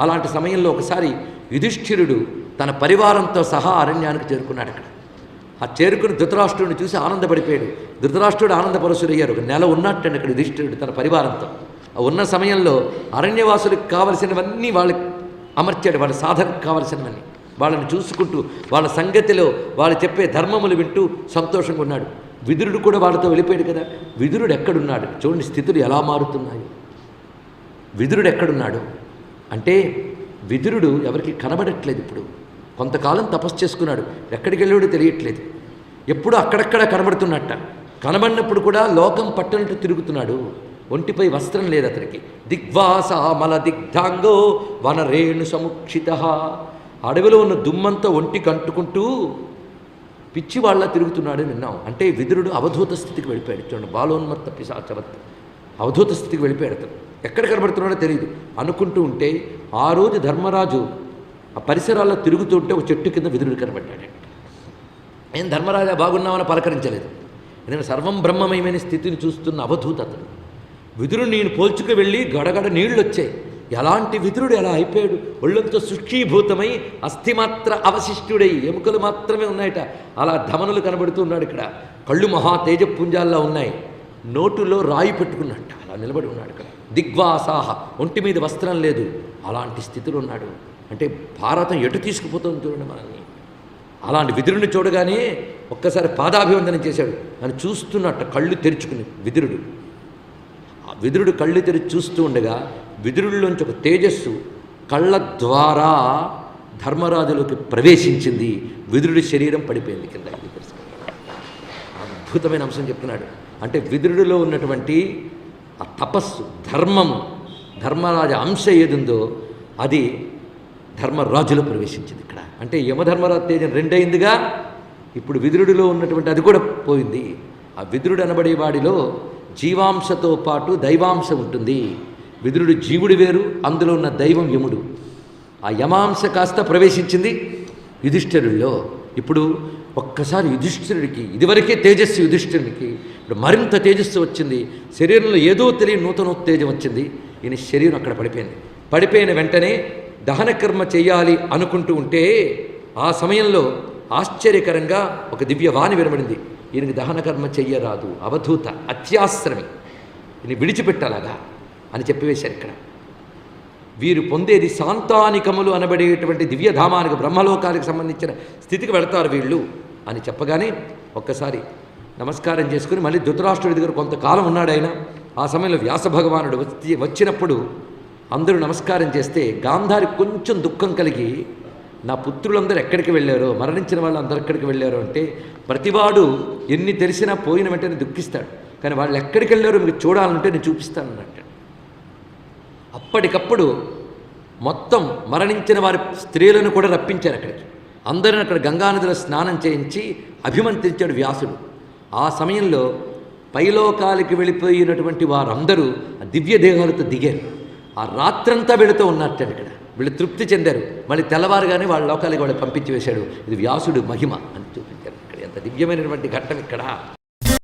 అలాంటి సమయంలో ఒకసారి యుధిష్ఠిరుడు తన పరివారంతో సహా అరణ్యానికి చేరుకున్నాడు అక్కడ. ఆ చేరుకుని ధృతరాష్ట్రుడిని చూసి ఆనందపడిపోయాడు. ధృతరాష్ట్రుడు ఆనందపరుషుడయ్యారు ఒక నెల ఉన్నట్టండి అక్కడ యుధిష్ఠిరుడు తన పరివారంతో. ఉన్న సమయంలో అరణ్యవాసులకు కావలసినవన్నీ వాళ్ళకి అమర్చాడు. వాళ్ళ సాధనకు కావలసినవన్నీ. వాళ్ళని చూసుకుంటూ వాళ్ళ సంగతిలో వాళ్ళు చెప్పే ధర్మములు వింటూ సంతోషంగా ఉన్నాడు. విదురుడు కూడా వాళ్ళతో వెళ్ళిపోయాడు కదా. విదురుడు ఎక్కడున్నాడు? చూడండి స్థితులు ఎలా మారుతున్నాయి. విదురుడు ఎక్కడున్నాడు? అంటే విదురుడు ఎవరికి కనబడట్లేదు ఇప్పుడు. కొంతకాలం తపస్సు చేసుకున్నాడు. ఎక్కడికి వెళ్ళాడో తెలియట్లేదు. ఎప్పుడు అక్కడక్కడ కనబడుతున్నట్ట. కనబడినప్పుడు కూడా లోకం పట్టనట్టు తిరుగుతున్నాడు. ఒంటిపై వస్త్రం లేదు అతనికి. దిగ్వాస మల దిగ్ధాంగో వనరేణు సముక్షిత. అడవిలో ఉన్న దుమ్మంతా ఒంటికి అంటుకుంటూ పిచ్చి వాళ్ళ తిరుగుతున్నాడు విన్నాం. అంటే విదురుడు అవధూత స్థితికి వెళ్ళిపోయాడు. చూడండి బాలోన్మత్త పిశాచవత్. అవధూత స్థితికి వెళ్ళిపోయాడు అతను. ఎక్కడ కనబడుతున్నాడో తెలియదు అనుకుంటూ ఉంటే ఆ రోజు ధర్మరాజు ఆ పరిసరాల్లో తిరుగుతూ ఉంటే ఒక చెట్టు కింద విధుడు కనబడ్డాడు. ఏం ధర్మరాజా బాగున్నామని పలకరించలేదు. నేను సర్వం బ్రహ్మమయమైన స్థితిని చూస్తున్న అవధూత అతడు. విధుడు నేను పోల్చుకు వెళ్ళి గడగడ నీళ్ళు వచ్చాయి. ఎలాంటి విధుడు ఎలా అయిపోయాడు? ఒళ్ళంతో శుష్కీభూతమై అస్థిమాత్ర అవశిష్టుడై ఎముకలు మాత్రమే ఉన్నాయట. అలా ధమనులు కనబడుతూ ఉన్నాడు ఇక్కడ. కళ్ళు మహా తేజపుంజాల్లో ఉన్నాయి. నోటులో రాయి పెట్టుకున్నట్ట అలా నిలబడి ఉన్నాడు ఇక్కడ. దిగ్వాసాహ. ఒంటి మీద వస్త్రం లేదు. అలాంటి స్థితిలో ఉన్నాడు. అంటే భారతం ఎటు తీసుకుపోతుంది చూడండి మనల్ని. అలాంటి విదురుని చూడగానే ఒక్కసారి పాదాభివందనం చేశాడు. అని చూస్తున్నట్ట కళ్ళు తెరుచుకుని విదురుడు. ఆ విదురుడు కళ్ళు తెరిచి చూస్తూ ఉండగా విదురుడిలోంచి ఒక తేజస్సు కళ్ళ ద్వారా ధర్మరాజులోకి ప్రవేశించింది. విదురుడి శరీరం పడిపోయింది కింద. అద్భుతమైన అంశం చెప్తున్నాడు. అంటే విదురుడిలో ఉన్నటువంటి ఆ తపస్సు ధర్మము ధర్మరాజ అంశ ఏదుందో అది ధర్మరాజులో ప్రవేశించింది ఇక్కడ. అంటే యమధర్మరాజు తేజం రెండైందిగా ఇప్పుడు విదురుడిలో ఉన్నటువంటి అది కూడా పోయింది. ఆ విదురుడు అనబడే వాడిలో జీవాంశతో పాటు దైవాంశ ఉంటుంది. విదురుడు జీవుడు వేరు అందులో ఉన్న దైవం యముడు. ఆ యమాంశ కాస్త ప్రవేశించింది యుధిష్ఠిరుల్లో. ఇప్పుడు ఒక్కసారి యుధిష్ఠిరుడికి ఇదివరకే తేజస్సు యుధిష్ఠిరుడికి ఇప్పుడు మరింత తేజస్సు వచ్చింది. శరీరంలో ఏదో తెలియని నూతనోత్తేజం వచ్చింది. ఈయన శరీరం అక్కడ పడిపోయింది. పడిపోయిన వెంటనే దహన కర్మ చేయాలి అనుకుంటూ ఉంటే ఆ సమయంలో ఆశ్చర్యకరంగా ఒక దివ్య వాణి వినబడింది. ఈయనకి దహన కర్మ చెయ్యరాదు. అవధూత అత్యాశ్రమి. ఈయన విడిచిపెట్టాలగా అని చెప్పివేశారు ఇక్కడ. వీరు పొందేది శాంతానికములు అనబడేటువంటి దివ్యధామానికి బ్రహ్మలోకానికి సంబంధించిన స్థితికి వెళతారు వీళ్ళు అని చెప్పగానే ఒక్కసారి నమస్కారం చేసుకుని మళ్ళీ ధృతరాష్ట్రుడి దగ్గర కొంతకాలం ఉన్నాడు ఆయన. ఆ సమయంలో వ్యాస భగవానుడు వచ్చి వచ్చినప్పుడు అందరూ నమస్కారం చేస్తే గాంధారి కొంచెం దుఃఖం కలిగి నా పుత్రులందరూ ఎక్కడికి వెళ్ళారో మరణించిన వాళ్ళు అందరు ఎక్కడికి వెళ్ళారో అంటే ప్రతివాడు ఎన్ని తెలిసినా పోయిన వెంటనే దుఃఖిస్తాడు. కానీ వాళ్ళు ఎక్కడికి వెళ్ళారో మీకు చూడాలంటే నేను చూపిస్తాను అన్నట్టు అప్పటికప్పుడు మొత్తం మరణించిన వారి స్త్రీలను కూడా రప్పించారు అక్కడికి. అందరిని అక్కడ గంగానదిలో స్నానం చేయించి అభిమంత్రించాడు వ్యాసుడు. ఆ సమయంలో పైలోకాలకి వెళ్ళిపోయినటువంటి వారందరూ ఆ దివ్య దేహాలతో దిగారు. ఆ రాత్రంతా వెళుతూ ఉన్నట్టు ఇక్కడ. వీళ్ళు తృప్తి చెందారు. మళ్ళీ తెల్లవారుగానే వాళ్ళ లోకాలకి వాళ్ళు పంపించి వేశాడు. ఇది వ్యాసుడు మహిమ అని చూపించారు. ఇక్కడ ఎంత దివ్యమైనటువంటి ఘట్టం ఇక్కడ.